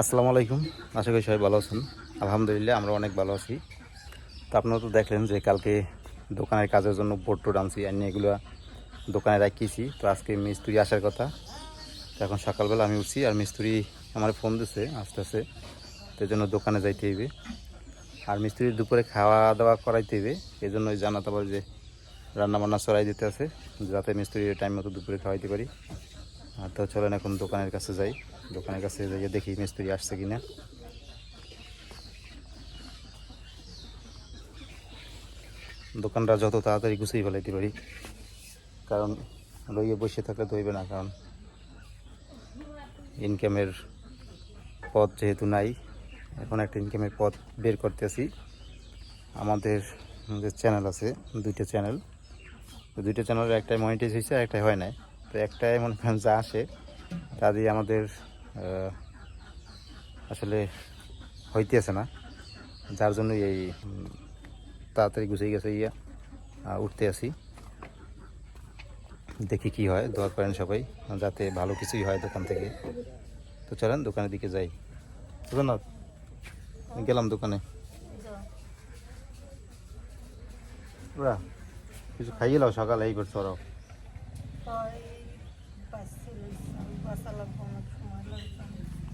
আসসালামু আলাইকুম। আশা করি সবাই ভালো আছেন। আলহামদুলিল্লাহ, আমরা অনেক ভালো আছি। তো আপনারা তো দেখলেন যে কালকে দোকানের কাজের জন্য বোর্ড টোড আনছি আর এগুলো দোকানে রাখিয়েছি তো আজকে মিস্ত্রি আসার কথা। তো এখন সকালবেলা আমি উঠছি আর মিস্ত্রি আমার ফোন দিছে, আস্তে আস্তে। তো জন্য দোকানে যাইতে হইবে। আর মিস্ত্রির দুপুরে খাওয়া দাওয়া করাইতে হইবে। এই জন্য জানাতে পারে যে রান্না বান্না চড়াই দিতে আছে, যাতে মিস্ত্রি টাইম মতো দুপুরে খাওয়াইতে পারি। তো চলেন এখন দোকানের কাছে যাই। দোকানের কাছে যাইয়ে দেখি মিস্ত্রি আসছে কিনা। দোকানটা যত তাড়াতাড়ি গুছিয়ে ফেলাইতে পারি। কারণ রইয়ে বসে থাকলে তো হইবে না, কারণ ইনকামের পথ যেহেতু নাই, এখন একটা ইনকামের পথ বের করতেছি। আমাদের যে চ্যানেল আছে, দুইটা চ্যানেল দুইটা চ্যানেলের একটাই মনিটাইজ হয়েছে একটাই হয় নাই। তো একটা এমন করেন যা আসে, তা দিয়ে আমাদের আসলে হইতেছে না। যার জন্য এই তাড়াতাড়ি গুছিয়ে গেছে ইয়া উঠতে আসি। দেখি কি হয়, দোয়া করেন সবাই, যাতে ভালো কিছুই হয় দোকান থেকে। তো চলেন দোকানের দিকে যাই। জগন্নাথ গেলাম দোকানে। ওরা কিছু খাইয়ে লাও সকালে, এই করছ ওরাও।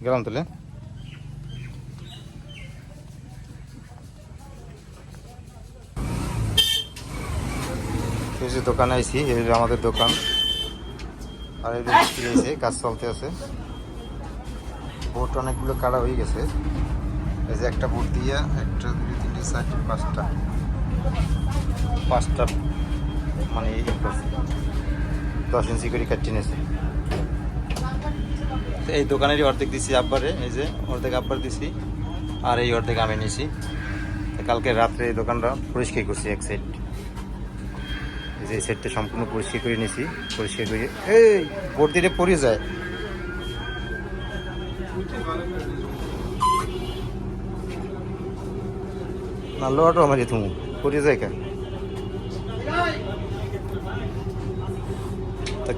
গেলাম তাহলে যে দোকানে আইছি, এই আমাদের দোকান। আর এই কাজ চলতে আছে। বোট অনেকগুলো কাটা হয়ে গেছে। এই যে একটা বোট দিয়া একটা, দুই, তিনটে, চারটে, পাঁচটা। পাঁচটা মানে দশ ইঞ্চি করে কাটিয়ে নিয়েছে এই দোকানেরই অর্ধেক দিছি আব্বারে, এই যে অর্ধেক আব্বার দিছি, আর এই অর্ধেক আমি নিছি। কালকে রাত্রে এই দোকানটা পরিষ্কার করছি এক সাইড এই যে এই সেটটা সম্পূর্ণ পরিষ্কার করে নিছি, পরিষ্কার করে এই দিলে পড়ে যায়। না লোয়াটো আমার তুমি পড়ে যায় কেন?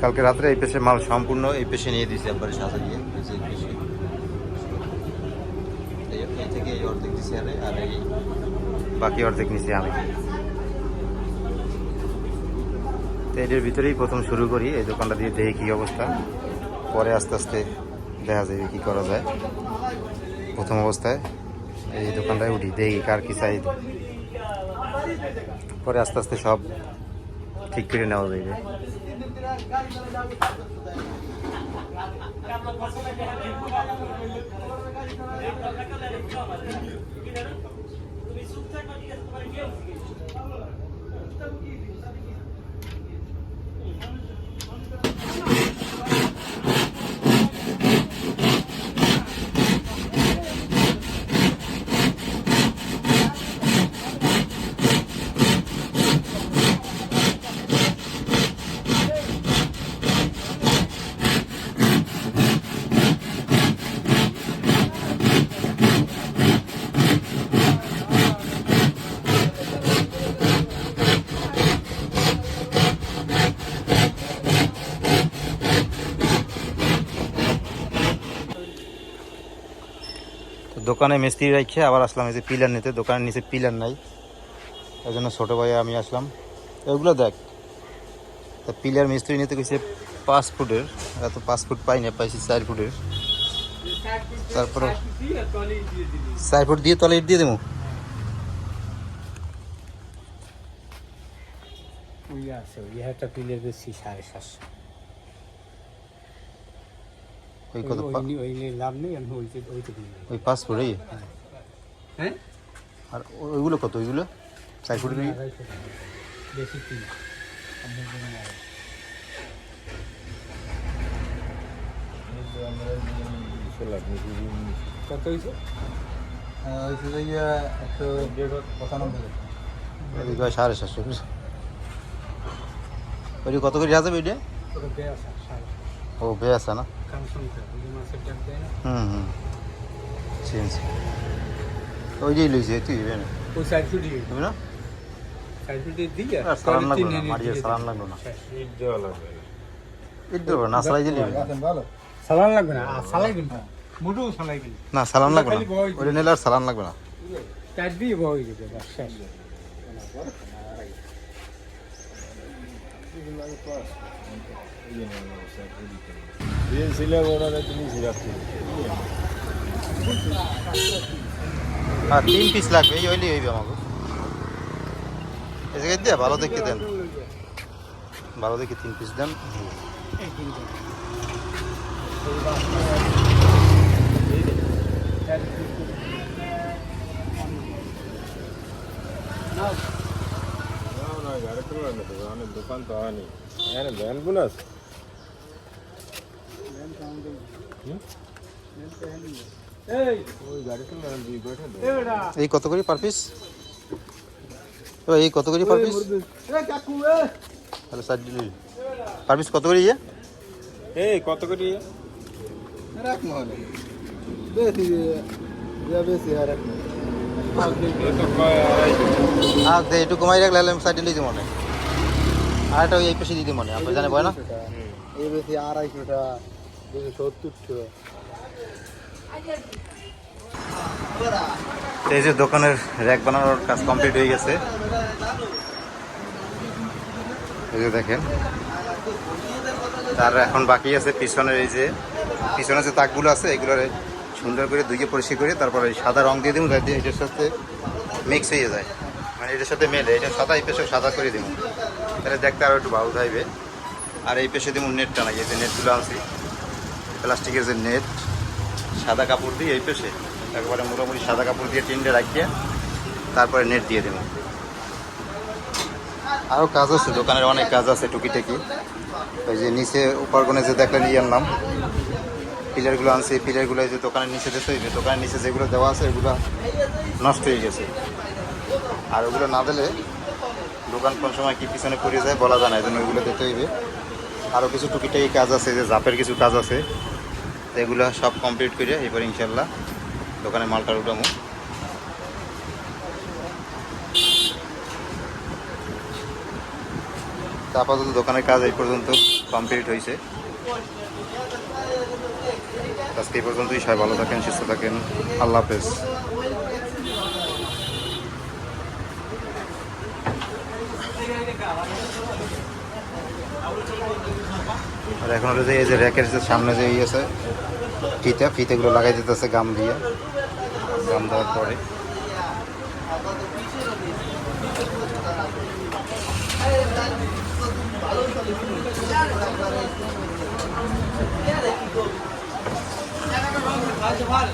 কালকে রাত্রে এই পেশে মাল সম্পূর্ণ এই পেশে নিয়ে দিয়েছি একবারে সাজা দিয়ে বাকি অর্ধেক নিছি আমি। তো এটার ভিতরেই প্রথম শুরু করি, এই দোকানটা দিয়ে দেখি কী অবস্থা। পরে আস্তে আস্তে দেখা যাবে কী করা যায়। প্রথম অবস্থায় এই দোকানটায় উঠি, দেখি কার কী চাই পরে আস্তে আস্তে সব ঠিক করে নেওয়া যাবে। তুমি চুপ থাকবা ঠিক আছে তোমার কেউ শিখেছি তো দোকানে মিস্ত্রি রাখে আবার আসলাম, এই যে পিলার নিতে, দোকানের নিচে পিলার নাই। ওই জন্য ছোটো ভাই আমি আসলাম। ওইগুলো দেখ, তা পিলার মিস্ত্রি নিতে গেছে পাঁচ ফুটের, এত পাঁচ ফুট পাই না, পাইছি চার ফুটের। তারপরে চার ফুট দিয়ে তলে দিয়ে দেবো? আছে একটা পিলে বেশি সাড়ে সাতশো। ওই কত ওই ওই লাভ নেই আমি। ওই পাঁচ ফুট এই হ্যাঁ আর ওইগুলো কত ওইগুলো চার ওই- টাকা। বেশি আড়াইশো। কত হয়েছে ওই সাড়ে সাতশো ওই কত করে যাবে ওইটা ও বে আছে না হুম হুম চেঞ্জ ওই যে লইছে তুই বে না? ওই সাইড ফুটি তুমি না? সাইড ফুটি দিয়ে আর সালান লাগল না মারিয়ে লাগল না। ইট দেবো না সালাই দিলি। সালান লাগবে না? সালাই না লাগবে না। আর সালান লাগবে না। চার দিয়ে বই দিবে বাস শেষ। আর তিন পিস লাগবে, এই হইলেই হইবে আমাকে জায়গায় দিয়ে ভালো দেখে দেন। ভালো দেখে তিন পিস দেন। দোকান তো হয়নি ভ্যানগুলো এই কত করে পার পিস এই কত করে পার পিস এ কাকু তাহলে সাইড দিলি পার পিস কত করে ইয়ে? এই কত করে রাখ মহলে। বেশি বেশি আর রাখ এই তো কয় আড়াইশো আর একটু কমাই রাখলে আমি সাইড দিলেই মনে। আর একটা ওই এই পাশে দিতে মনে আপনি জানে বয় না? এই বেশি আড়াইশো টাকা দুশো সত্তর টাকা এই যে দোকানের র্যাক বানানোর কাজ কমপ্লিট হয়ে গেছে। এই যে দেখেন। তার এখন বাকি আছে পিছনের এই যে, পিছনে যে তাকগুলো আছে এগুলো সুন্দর করে ধুয়ে পরিষ্কার করে তারপরে সাদা রং দিয়ে দেবো, যাতে এটার সাথে মিক্স হয়ে যায়। মানে এটার সাথে মেলে, এটা সাদা এই পেশে সাদা করে দেবো। তাহলে দেখতে আরও একটু ভালো থাকবে আর এই পেশে দেবো নেটটা নাই এই যে নেটগুলো আনছি প্লাস্টিকের যে নেট। সাদা কাপড় দিয়ে এই পেশে একবারে মোটামুটি সাদা কাপড় দিয়ে টিনটে রাখিয়ে তারপরে নেট দিয়ে দেবো। আরও কাজ আছে, দোকানের অনেক কাজ আছে টুকিটাকি। ওই যে নিচে উপার্গনে যে দেখলেন ইয়ে আনলাম পিলারগুলো আনছি পিলারগুলো যে দোকানের নিচে দিতে হইবে দোকানের নিচে যেগুলো দেওয়া আছে ওগুলো নষ্ট হয়ে গেছে। আর ওগুলো না দিলে দোকান কোন সময় কি পিছনে পড়ে যায় বলা যায় না, এই জন্য ওইগুলো দিতে হইবে। আরও কিছু টুকিটাকি কাজ আছে যে জাপের কিছু কাজ আছে। এগুলো সব কমপ্লিট করে এবার ইনশাল্লাহ দোকানে মালটা উঠামো আপাতত দোকানের কাজ এই পর্যন্ত কমপ্লিট হয়েছে আজকে এই পর্যন্তই, সবাই ভালো থাকেন, সুস্থ থাকেন। আল্লাহ হাফেজ। আর এখন হলো যে এই যে র্যাকের যে সামনে যে ইয়ে আছে, ফিতে, ফিতেগুলো লাগাই দিতেছে গাম দিয়ে। গাম দেওয়ার পরে। ভালো